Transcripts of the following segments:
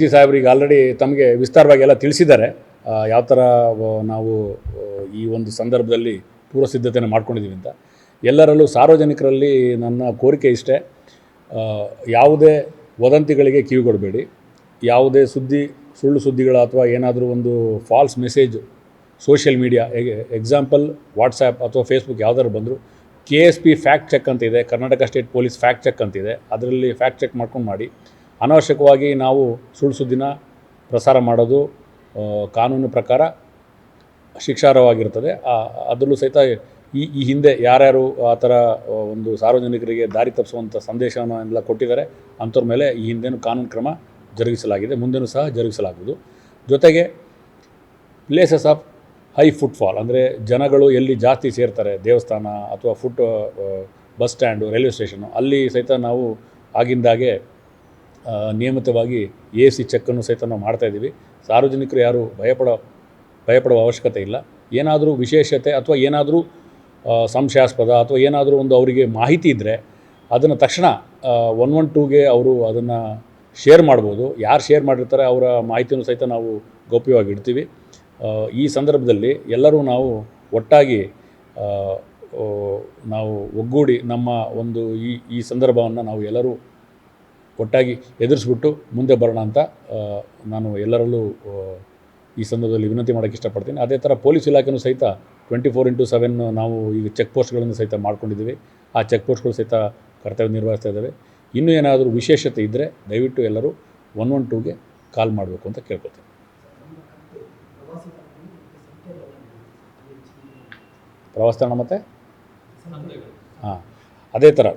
C ಸಾಹೇಬ್ರಿಗೆ already ತಮಗೆ ವಿಸ್ತಾರವಾಗಿ ಎಲ್ಲ ತಿಳಿಸಿದ್ದಾರೆ. ಯಾವ ಥರ ನಾವು ಈ ಒಂದು ಸಂದರ್ಭದಲ್ಲಿ ಪೂರ್ವ ಸಿದ್ಧತೆಯನ್ನು ಮಾಡ್ಕೊಂಡಿದ್ದೀವಿ ಅಂತ. ಎಲ್ಲರಲ್ಲೂ ಸಾರ್ವಜನಿಕರಲ್ಲಿ ನನ್ನ ಕೋರಿಕೆ ಇಷ್ಟೇ. ಯಾವುದೇ ವದಂತಿಗಳಿಗೆ ಕಿವಿಗೊಡಬೇಡಿ ಯಾವುದೇ ಸುದ್ದಿ, ಸುಳ್ಳು ಸುದ್ದಿಗಳ ಅಥವಾ ಏನಾದರೂ ಒಂದು false message social media example WhatsApp ಅಥವಾ ಫೇಸ್ಬುಕ್ ಯಾವ್ದಾದ್ರು ಬಂದರೂ K S P fact check ಅಂತ ಇದೆ Karnataka state police fact check ಅಂತಿದೆ ಅದರಲ್ಲಿ ಫ್ಯಾಕ್ಟ್ ಚೆಕ್ ಮಾಡ್ಕೊಂಡು ಮಾಡಿ ಅನಾವಶ್ಯಕವಾಗಿ ನಾವು ಸುಳ್ಳು ಸುದ್ದಿನ ಪ್ರಸಾರ ಮಾಡೋದು ಕಾನೂನು ಪ್ರಕಾರ ಶಿಕ್ಷಾರ್ಹವಾಗಿರ್ತದೆ. ಅದರಲ್ಲೂ ಸಹಿತ ಈ ಈ ಹಿಂದೆ ಯಾರ್ಯಾರು ಆ ಥರ ಒಂದು ಸಾರ್ವಜನಿಕರಿಗೆ ದಾರಿ ತಪ್ಪಿಸುವಂಥ ಸಂದೇಶವನ್ನು ಎಲ್ಲ ಕೊಟ್ಟಿದ್ದಾರೆ, ಅಂಥವ್ರ ಮೇಲೆ ಈ ಹಿಂದೆನೂ ಕಾನೂನು ಕ್ರಮ ಜರುಗಿಸಲಾಗಿದೆ, ಮುಂದೆನೂ ಸಹ ಜರುಗಿಸಲಾಗುವುದು. ಜೊತೆಗೆ ಪ್ಲೇಸಸ್ ಆಫ್ ಹೈ ಫುಟ್ಫಾಲ್ ಅಂದರೆ ಜನಗಳು ಎಲ್ಲಿ ಜಾಸ್ತಿ ಸೇರ್ತಾರೆ, ದೇವಸ್ಥಾನ ಅಥವಾ foot bus stand railway station ಅಲ್ಲಿ ಸಹಿತ ನಾವು ಆಗಿಂದಾಗೆ ನಿಯಮಿತವಾಗಿ ಎ ಸಿ ಚೆಕ್ಕನ್ನು ಸಹಿತ ನಾವು ಮಾಡ್ತಾಯಿದ್ದೀವಿ ಸಾರ್ವಜನಿಕರು ಯಾರು ಭಯಪಡೋ, ಭಯಪಡುವ ಅವಶ್ಯಕತೆ ಇಲ್ಲ. ಏನಾದರೂ ವಿಶೇಷತೆ ಅಥವಾ ಏನಾದರೂ ಸಂಶಯಾಸ್ಪದ ಅಥವಾ ಏನಾದರೂ ಒಂದು ಅವರಿಗೆ ಮಾಹಿತಿ ಇದ್ದರೆ ಅದನ್ನು ತಕ್ಷಣ ಒನ್ ಒನ್ ಟೂಗೆ ಅವರು ಅದನ್ನು ಶೇರ್ ಮಾಡ್ಬೋದು. ಯಾರು ಶೇರ್ ಮಾಡಿರ್ತಾರೆ ಅವರ ಮಾಹಿತಿಯನ್ನು ಸಹಿತ ನಾವು ಗೌಪ್ಯವಾಗಿ ಇಡ್ತೀವಿ. ಈ ಸಂದರ್ಭದಲ್ಲಿ ಎಲ್ಲರೂ ನಾವು ಒಟ್ಟಾಗಿ ನಾವು ಒಗ್ಗೂಡಿ ನಮ್ಮ ಒಂದು ಈ ಈ ಸಂದರ್ಭವನ್ನು ನಾವು ಎಲ್ಲರೂ ಒಟ್ಟಾಗಿ ಎದುರಿಸ್ಬಿಟ್ಟು ಮುಂದೆ ಬರೋಣ ಅಂತ ನಾನು ಎಲ್ಲರಲ್ಲೂ ಈ ಸಂದರ್ಭದಲ್ಲಿ ವಿನಂತಿ ಮಾಡೋಕ್ಕೆ ಇಷ್ಟಪಡ್ತೀನಿ. ಅದೇ ಥರ ಪೊಲೀಸ್ ಇಲಾಖೆಯೂ ಸಹಿತ ಟ್ವೆಂಟಿ ಫೋರ್ ಇಂಟು ಸೆವೆನ್ ನಾವು ಈಗ ಚೆಕ್ ಪೋಸ್ಟ್ಗಳನ್ನು ಸಹಿತ ಮಾಡ್ಕೊಂಡಿದ್ದೀವಿ. ಆ ಚೆಕ್ ಪೋಸ್ಟ್ಗಳು ಸಹಿತ ಕರ್ತವ್ಯ ನಿರ್ವಹಿಸ್ತಾ ಇದ್ದಾವೆ. ಇನ್ನೂ ಏನಾದರೂ ವಿಶೇಷತೆ ಇದ್ದರೆ ದಯವಿಟ್ಟು ಎಲ್ಲರೂ ಒನ್ ಒನ್ ಟೂಗೆ ಕಾಲ್ ಮಾಡಬೇಕು ಅಂತ ಕೇಳ್ಕೊತೀನಿ ಪ್ರವಾಸ ತಾಣ ಮತ್ತು? ಹಾಂ ಅದೇ ಥರ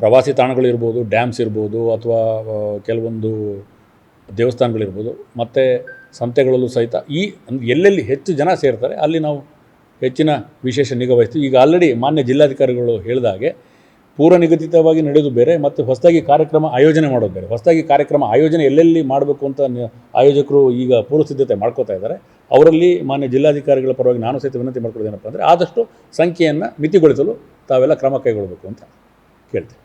ಪ್ರವಾಸಿ ತಾಣಗಳಿರ್ಬೋದು ಡ್ಯಾಮ್ಸ್ ಇರ್ಬೋದು, ಅಥವಾ ಕೆಲವೊಂದು ದೇವಸ್ಥಾನಗಳಿರ್ಬೋದು, ಮತ್ತು ಸಂತೆಗಳಲ್ಲೂ ಸಹಿತ ಈ ಎಲ್ಲೆಲ್ಲಿ ಹೆಚ್ಚು ಜನ ಸೇರ್ತಾರೆ, ಅಲ್ಲಿ ನಾವು ಹೆಚ್ಚಿನ ವಿಶೇಷ ನಿಗಾ ವಹಿಸ್ತೀವಿ. ಈಗ ಆಲ್ರೆಡಿ ಮಾನ್ಯ ಜಿಲ್ಲಾಧಿಕಾರಿಗಳು ಹೇಳಿದ ಹಾಗೆ ಪೂರ್ವ ನಿಗದಿತವಾಗಿ ನಡೆಯೋದು ಬೇರೆ, ಮತ್ತು ಹೊಸದಾಗಿ ಕಾರ್ಯಕ್ರಮ ಆಯೋಜನೆ ಮಾಡೋದು ಬೇರೆ. ಹೊಸದಾಗಿ ಕಾರ್ಯಕ್ರಮ ಆಯೋಜನೆ ಎಲ್ಲೆಲ್ಲಿ ಮಾಡಬೇಕು ಅಂತ ಆಯೋಜಕರು ಈಗ ಪೂರ್ವ ಸಿದ್ಧತೆ ಮಾಡ್ಕೋತಾ ಇದ್ದಾರೆ. ಅವರಲ್ಲಿ ಮಾನ್ಯ ಜಿಲ್ಲಾಧಿಕಾರಿಗಳ ಪರವಾಗಿ ನಾನು ಸಹಿತ ವಿನಂತಿ ಮಾಡ್ಕೊಳ್ಳೋದೇನಪ್ಪ ಅಂದರೆ ಆದಷ್ಟು ಸಂಖ್ಯೆಯನ್ನು ಮಿತಿಗೊಳಿಸಲು ತಾವೆಲ್ಲ ಕ್ರಮ ಕೈಗೊಳ್ಳಬೇಕು ಅಂತ ಕೇಳ್ತೀನಿ.